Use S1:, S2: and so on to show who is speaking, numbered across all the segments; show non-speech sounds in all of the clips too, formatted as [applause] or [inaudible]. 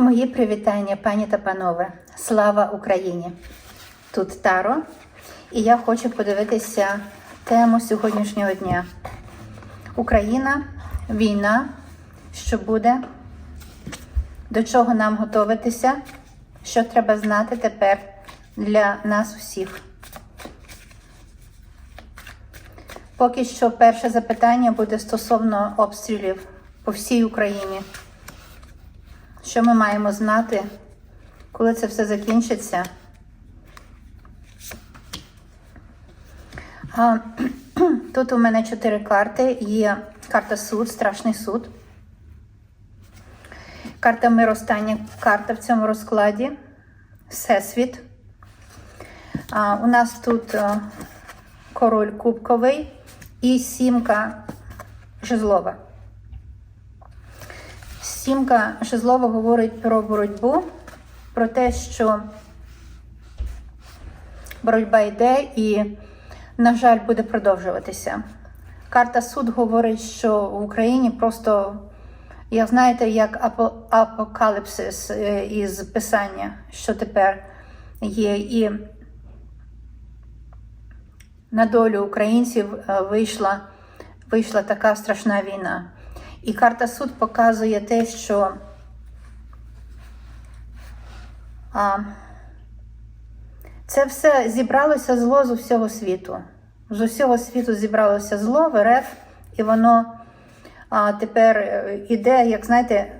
S1: Мої привітання, пані та панове. Слава Україні! Тут Таро, і я хочу подивитися тему сьогоднішнього дня. Україна, війна, що буде, до чого нам готуватися, що треба знати тепер для нас усіх. Поки що перше запитання буде стосовно обстрілів по всій Україні. Що ми маємо знати, коли це все закінчиться? [clears throat] Тут у мене чотири карти. Є карта суд, страшний суд. Карта мир, остання карта в цьому розкладі. Всесвіт. А, У нас тут а, король кубковий і сімка жезлова. Сімка Жезлова говорить про боротьбу, про те, що боротьба йде і, на жаль, буде продовжуватися. Карта суд говорить, що в Україні просто, як знаєте, як апокаліпсис е, із писання, що тепер є, і на долю українців е, вийшла, вийшла така страшна війна. І карта суд показує те, що а, це все зібралося зло з усього світу. З усього світу зібралося зло в РФ, і воно а, тепер е, іде, як знаєте,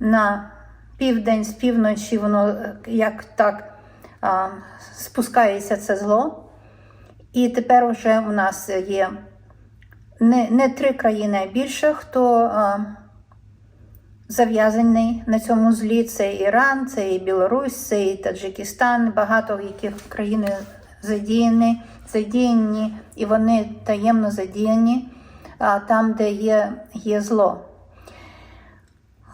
S1: на південь з півночі, воно е, як так а, спускається це зло. І тепер вже у нас є не не три країни, а більше, хто а, зав'язаний на цьому злі. Це Іран, це і Білорусь, це і Таджикистан, багато в яких країни задіяні, задіяні, і вони таємно задіяні а, там, де є, є зло.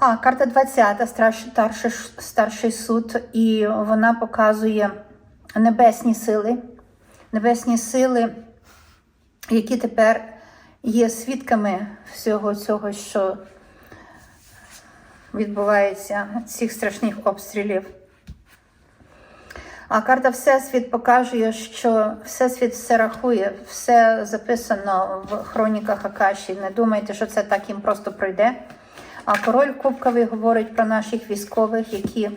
S1: А, карта 20, старший, старший, старший суд, і вона показує небесні сили, небесні сили, які тепер є свідками всього цього, що відбувається, цих страшних обстрілів. А карта Всесвіт показує, що Всесвіт все рахує, все записано в хроніках Акаші. Не думайте, що це так їм просто пройде. А король Кубковий говорить про наших військових, які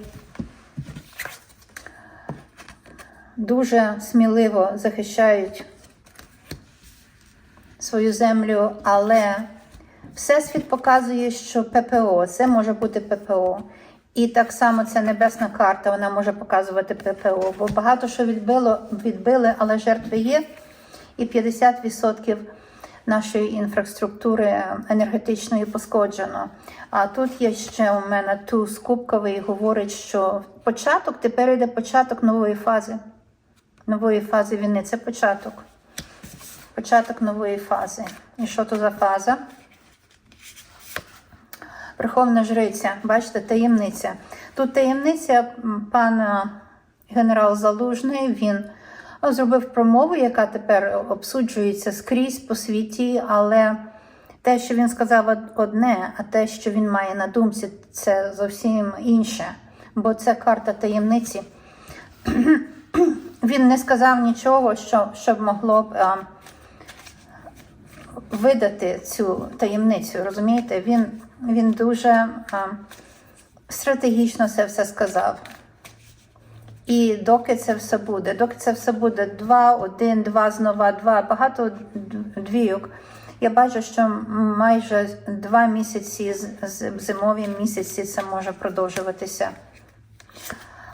S1: дуже сміливо захищають свою землю, але Всесвіт показує, що ППО це може бути ППО. І так само ця небесна карта вона може показувати ППО. Бо багато що відбило, відбили, але жертви є. І 50% нашої інфраструктури енергетичної пошкоджено. А тут є ще у мене туз кубковий, говорить, що початок тепер йде початок нової фази. Нової фази війни це початок початок нової фази. І що то за фаза? Верховна жриця, бачите, таємниця. Тут таємниця пан генерал Залужний, він зробив промову, яка тепер обсуджується скрізь по світі, але те, що він сказав одне, а те, що він має на думці, це зовсім інше. Бо це карта таємниці. [clears throat] Він не сказав нічого, що, щоб могло б видати цю таємницю. Розумієте, він він дуже а, стратегічно це все сказав. І доки це все буде, доки це все буде два, один, два, знова, два, багато двійок. Я бачу, що майже два місяці, зимові місяці, це може продовжуватися.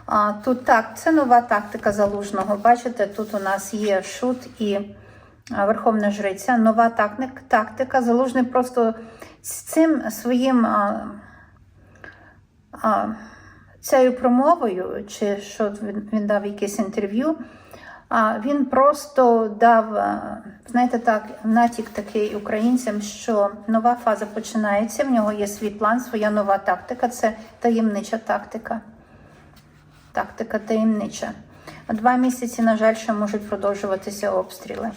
S1: А, Тут так, це нова тактика залужного. Бачите, тут у нас є шут і Верховна Жриця, нова тактика. Залужний просто з цим своїм а, а, цією промовою, чи що він, він дав якесь інтерв'ю, а, він просто дав, знаєте, так, натік такий українцям, що нова фаза починається, в нього є свій план, своя нова тактика це таємнича тактика. Тактика таємнича. Два місяці, на жаль, ще можуть продовжуватися обстріли.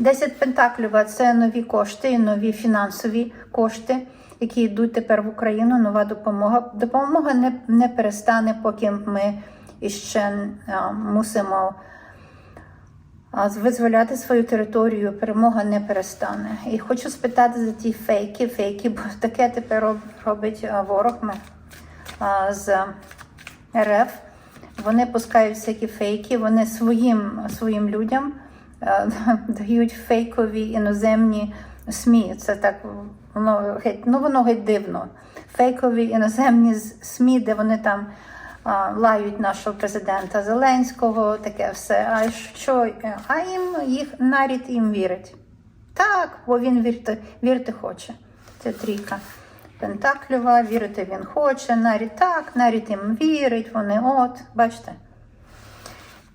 S1: 10 пентаклів це нові кошти, нові фінансові кошти, які йдуть тепер в Україну. Нова допомога. Допомога не, не перестане, поки ми іще а, мусимо а, визволяти свою територію. Перемога не перестане. І хочу спитати за ті фейки, фейки, бо таке тепер робить ворог а, з РФ. Вони пускають всякі фейки, вони своїм, своїм людям [laughs] дають фейкові іноземні СМІ. Це так воно геть, ну воно геть дивно. Фейкові іноземні СМІ, де вони там а, лають нашого президента Зеленського, таке все. А що? е, А їм їх нарід їм вірить. Так, бо він вірити, вірити хоче. Це трійка. Пентаклюва, вірити він хоче, нарід так, нарід їм вірить, вони от, бачите.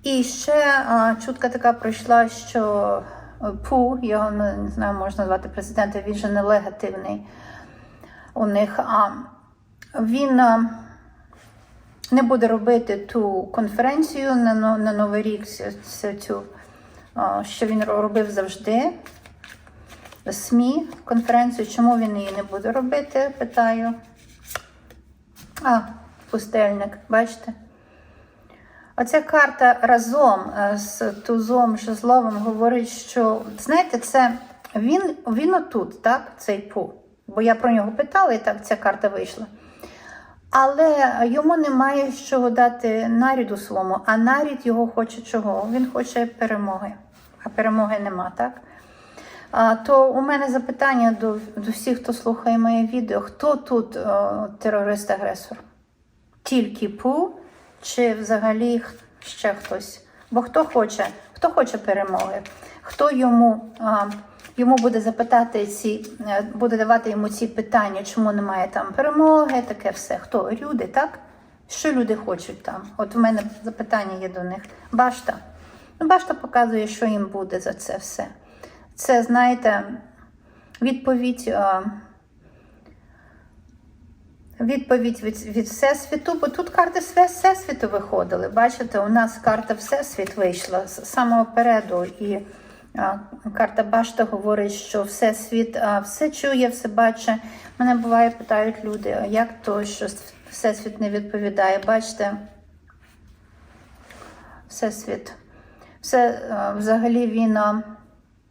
S1: І ще а, чутка така пройшла, що е, Пу, його не, не знаю, можна назвати президентом, він же нелегативний у них. А він а, не буде робити ту конференцію на, на Новий рік, цю- а, що він робив завжди. СМІ конференцію, чому він її не буде робити, питаю. А, пустельник, бачите? Оця карта разом е, з тузом жезловим говорить, що знаєте, це він, він отут, так, цей пу. Бо я про нього питала, і так ця карта вийшла. Але йому немає чого дати наріду своєму, а нарід його хоче чого? Він хоче перемоги. А перемоги нема, так? А, то у мене запитання до, до всіх, хто слухає моє відео: хто тут о, терорист-агресор? Тільки Пу чи взагалі ще хтось? Бо хто хоче, хто хоче перемоги, хто йому, а, йому буде запитати ці, е, буде давати йому ці питання, чому немає там перемоги, таке все. Хто? Люди, так? Що люди хочуть там? От в мене запитання є до них. Башта. Ну, башта показує, що їм буде за це все. Це, знаєте, відповідь. а, Відповідь від, від Всесвіту, бо тут карти Всесвіту виходили. Бачите, у нас карта Всесвіт вийшла з самого переду. І карта Башта говорить, що Всесвіт все чує, все бачить. Мене буває, питають люди, а як то, що Всесвіт не відповідає? Бачите, Всесвіт. Все взагалі він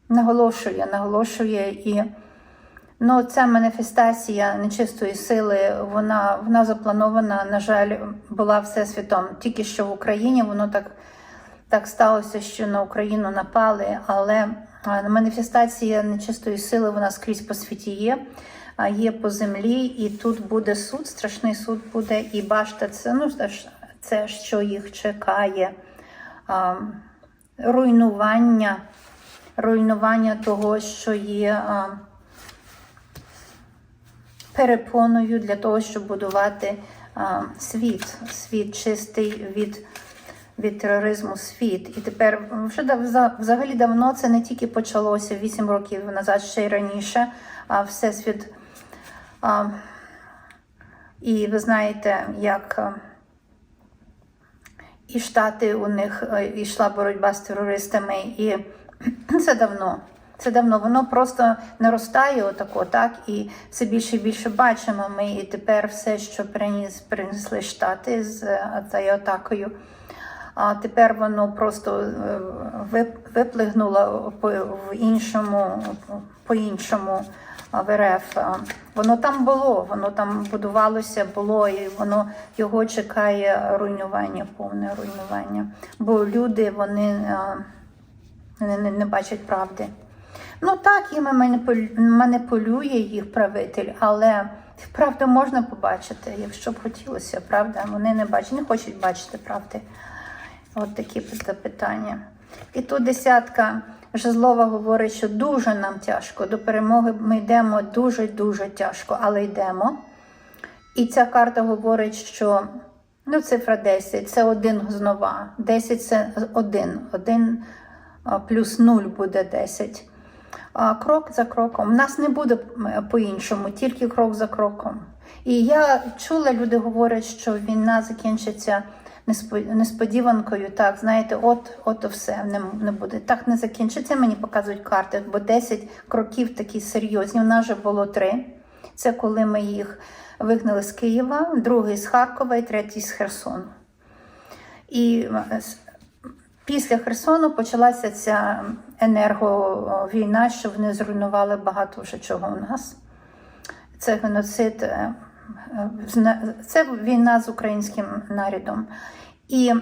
S1: наголошує, наголошує і. Ну, ця маніфестація нечистої сили, вона, вона запланована, на жаль, була всесвітом. Тільки що в Україні воно так, так сталося, що на Україну напали, але маніфестація нечистої сили вона скрізь по світі є, є по землі, і тут буде суд, страшний суд буде, і башта це, ну, це що їх чекає. А, руйнування, руйнування того, що є. А, перепоною для того, щоб будувати а, світ, світ чистий від, від тероризму світ. І тепер вже взагалі давно це не тільки почалося 8 років назад, ще й раніше, а всесвіт. А, і ви знаєте, як. і Штати у них йшла боротьба з терористами, і [clears throat] це давно. Це давно воно просто наростає отако, так і все більше і більше бачимо. Ми і тепер все, що приніс, принесли Штати з е, цією атакою. А тепер воно просто е, виплигнуло в іншому, по іншому в РФ. Воно там було, воно там будувалося, було, і воно його чекає руйнування, повне руйнування. Бо люди вони не, не, не бачать правди. Ну так, маніпулю- маніпулює їх правитель, але правду можна побачити, якщо б хотілося, правда? Вони не бачать, не хочуть бачити правди. От такі запитання. І тут десятка жезлова говорить, що дуже нам тяжко. До перемоги ми йдемо дуже-дуже тяжко, але йдемо. І ця карта говорить, що ну, цифра 10 це один знова. 10 це один. Один плюс 0 буде 10. Крок за кроком. У нас не буде по-іншому, тільки крок за кроком. І я чула, люди говорять, що війна закінчиться несподіванкою. Так, знаєте, от, от все не, не буде. Так не закінчиться, мені показують карти, бо 10 кроків такі серйозні. У нас же було 3. Це коли ми їх вигнали з Києва, другий з Харкова і третій з Херсону. І е, після Херсону почалася ця енерговійна, що вони зруйнували багато вже чого у нас. Це геноцид, е, це війна з українським народом. І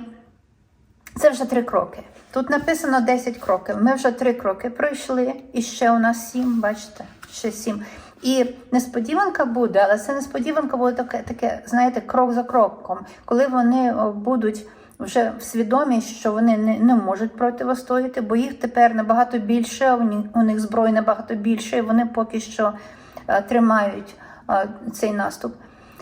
S1: це вже три кроки. Тут написано 10 кроків. Ми вже три кроки пройшли, і ще у нас сім, бачите, ще сім. І несподіванка буде, але це несподіванка буде таке, таке, знаєте, крок за кроком, коли вони будуть вже свідомі, що вони не, не можуть противостояти, бо їх тепер набагато більше, у них, зброї набагато більше, і вони поки що е, тримають е, цей наступ.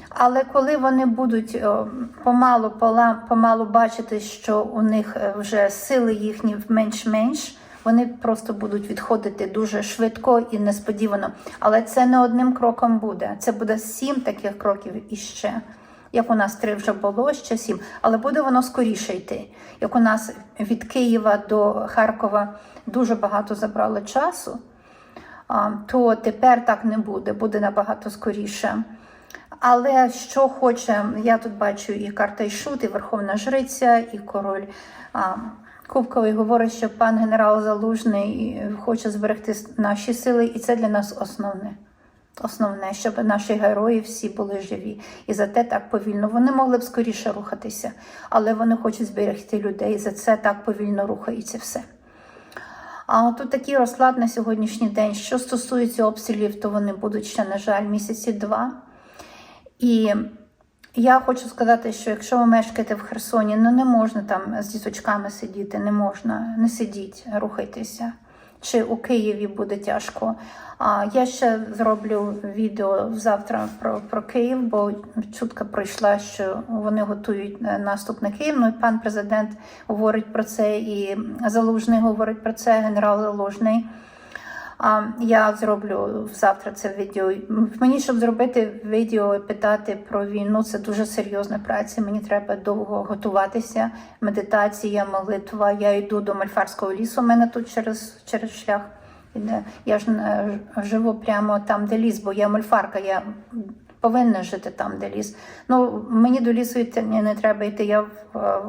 S1: Але коли вони будуть о, помалу, пола- помалу бачити, що у них е, вже сили їхні менш-менш, вони просто будуть відходити дуже швидко і несподівано. Але це не одним кроком буде. Це буде сім таких кроків іще. Як у нас три вже було, ще сім. Але буде воно скоріше йти. Як у нас від Києва до Харкова дуже багато забрало часу, то тепер так не буде, буде набагато скоріше. Але що хоче, я тут бачу і карта і шут, і Верховна Жриця, і король Кубковий говорить, що пан генерал Залужний хоче зберегти наші сили, і це для нас основне. Основне, щоб наші герої всі були живі. І за те так повільно. Вони могли б скоріше рухатися, але вони хочуть зберегти людей. І за це так повільно рухається все. А тут такий розклад на сьогоднішній день. Що стосується обстрілів, то вони будуть ще, на жаль, місяці два. І я хочу сказати, що якщо ви мешкаєте в Херсоні, ну не можна там з діточками сидіти, не можна, не сидіть, рухайтеся. Чи у Києві буде тяжко. А я ще зроблю відео завтра про, про Київ, бо чутка пройшла, що вони готують е, наступ на Київ. Ну і пан президент говорить про це, і Залужний говорить про це, генерал Залужний. А я зроблю завтра це відео. Мені, щоб зробити відео і питати про війну, це дуже серйозна праця. Мені треба довго готуватися. Медитація, молитва. Я йду до Мальфарського лісу. У мене тут через, через шлях. Я ж е, живу прямо там, де ліс, бо я мальфарка. Я повинна жити там, де ліс. Ну мені до лісу йти не треба йти. Я е, е,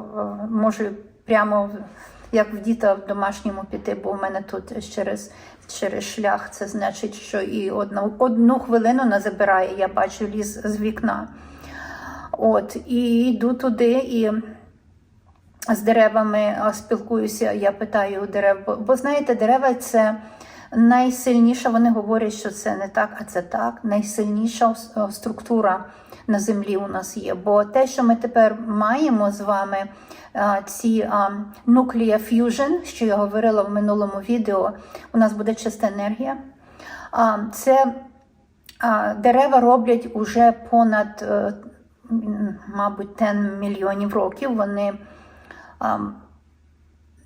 S1: можу прямо як в діта в домашньому піти, бо у мене тут через, через шлях. Це значить, що і одну, одну хвилину не. Я бачу ліс з вікна. От, і йду туди і. З деревами спілкуюся, я питаю у дерев, бо, бо знаєте, дерева це найсильніша. Вони говорять, що це не так, а це так. Найсильніша е, структура на землі у нас є. Бо те, що ми тепер маємо з вами, ці а, nuclear fusion, що я говорила в минулому відео, у нас буде чиста енергія. Це дерева роблять уже понад, е, мабуть, 10 мільйонів років. Вони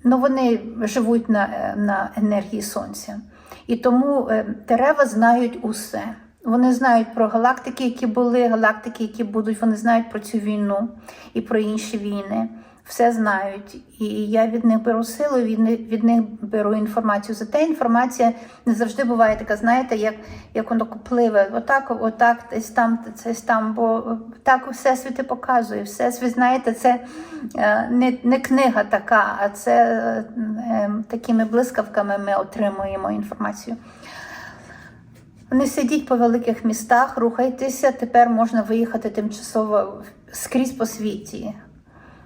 S1: ну, вони живуть на, е, на енергії сонця. І тому е, дерева знають усе. Вони знають про галактики, які були, галактики, які будуть. Вони знають про цю війну і про інші війни. Все знають. І я від них беру силу, від них, від них беру інформацію. Зате інформація не завжди буває така, знаєте, як, як воно пливе. Отак, отак, десь там, десь там. Бо так всесвіт і показує. Всесвіт, знаєте, це е, не, не книга така, а це е, такими блискавками ми отримуємо інформацію. Не сидіть по великих містах, рухайтеся. Тепер можна виїхати тимчасово скрізь по світі.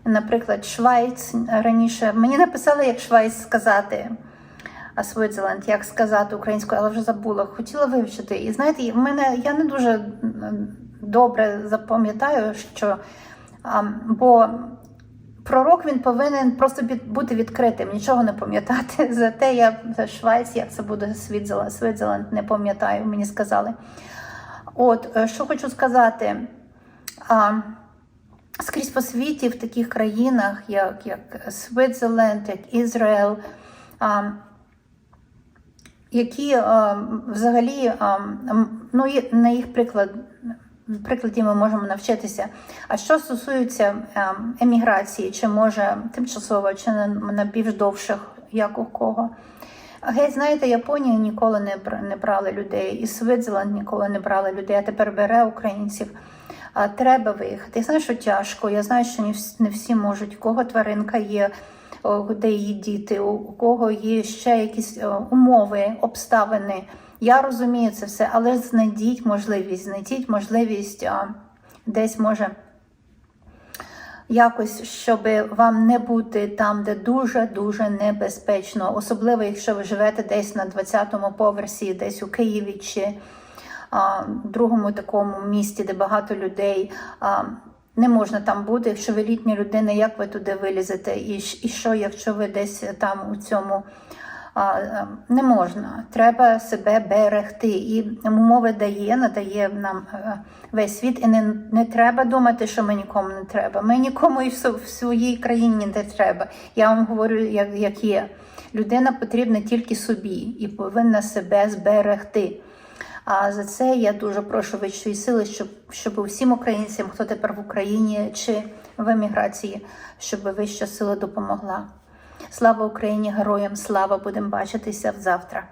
S1: Наприклад, Швайц раніше мені написали, як Швайц сказати, а Свитзерленд, як сказати українською, але вже забула. Хотіла вивчити. І знаєте, в мене я не дуже добре запам'ятаю, що а, бо пророк він повинен просто бути відкритим, нічого не пам'ятати. [laughs] Зате я за Швайц, як це буде Світзерленд, Світзерленд, не пам'ятаю, мені сказали. От, е, що хочу сказати. А, скрізь по світі, в таких країнах, як, як Свитзерленд, як Ізраїл, а, які а, взагалі, а, ну, на їх приклад, прикладі ми можемо навчитися. А що стосується еміграції, чи може тимчасово, чи на, більш довших, як у кого, Геть, знаєте, Японія ніколи не, не брала людей, і Свитзерленд ніколи не брала людей, а тепер бере українців. А, треба виїхати. Я знаю, що тяжко. Я знаю, що не всі, можуть. У кого тваринка є, де її діти, у кого є ще якісь умови, обставини. Я розумію це все, але знайдіть можливість, знайдіть можливість десь може якось, щоб вам не бути там, де дуже дуже небезпечно, особливо якщо ви живете десь на 20-му поверсі, десь у Києві чи а, другому такому місті, де багато людей. А, не можна там бути, якщо ви літня людина, як ви туди вилізете? І, і що, якщо ви десь там у цьому а, не можна. Треба себе берегти. І умови дає, надає нам е, весь світ. І не, не треба думати, що ми нікому не треба. Ми нікому і в своїй країні не треба. Я вам говорю, як, як є. Людина потрібна тільки собі і повинна себе зберегти. А за це я дуже прошу вищої сили, щоб, щоб усім українцям, хто тепер в Україні чи в еміграції, щоб вища сила допомогла. Слава Україні, героям! Слава! Будемо бачитися завтра.